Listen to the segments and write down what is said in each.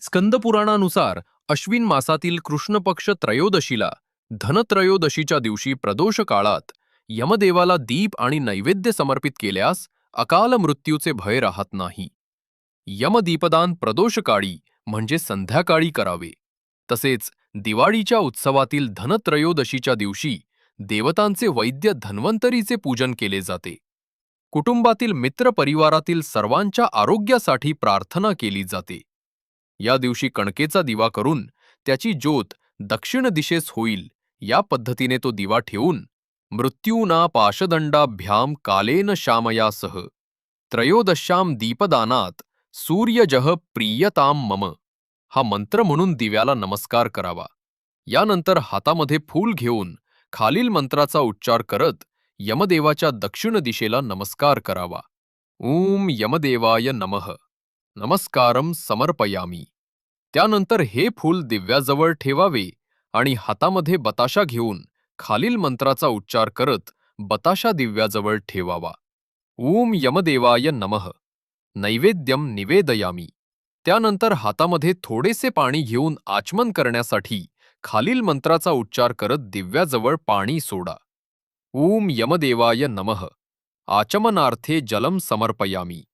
स्कंदपुराणानुसार अश्विन मासातील कृष्णपक्ष त्रयोदशीला धनत्रयोदशीच्या दिवशी प्रदोष काळात यमदेवाला दीप आणि नैवेद्य समर्पित केल्यास अकाल मृत्यूचे भय राहत नाही. यमदीपदान प्रदोषकाळी म्हणजे संध्याकाळी करावे. तसेच दिवाळीच्या उत्सवातील धनत्रयोदशीच्या दिवशी देवतांचे वैद्य धन्वंतरीचे पूजन केले जाते. कुटुंबातील मित्र परिवारातील सर्वांच्या आरोग्यासाठी प्रार्थना केली जाते. या दिवशी कणकेचा दिवा करून त्याची ज्योत दक्षिण दिशेस होईल या पद्धतीने तो दिवा ठेवून मृत्यूना पाशदंडाभ्याम कालेन श्यामयासह त्रयोदश्याम दीपदानात सूर्यजह प्रियताम मम हा मंत्र म्हणून दिव्याला नमस्कार करावा. यानंतर हातामध्ये फूल घेऊन खालील मंत्राचा उच्चार करत यमदेवाच्या दक्षिण दिशेला नमस्कार करावा. ओम यमदेवाय नमः. नमस्कारम समर्पयामी. त्यानंतर हे फूल दिव्याजवळ ठेवावे आणि हातामध्ये बताशा घेऊन खालील मंत्राचा उच्चार करत बताशा दिव्याजवळ ठेवावा. ओम यमदेवाय नमः. नैवेद्यम निवेदयामी. त्यानंतर हातामध्ये थोडेसे पाणी घेऊन आचमन करण्यासाठी खालील मंत्राचा उच्चार करत दिव्याजवळ पाणी सोडा. ओम यमदेवाय नमः. आचमनार्थे जलम समर्पयामी.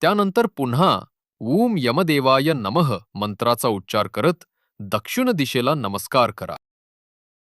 त्यानंतर पुन्हा ओम यमदेवाय नमः मंत्राचा उच्चार करत दक्षिण दिशेला नमस्कार करा.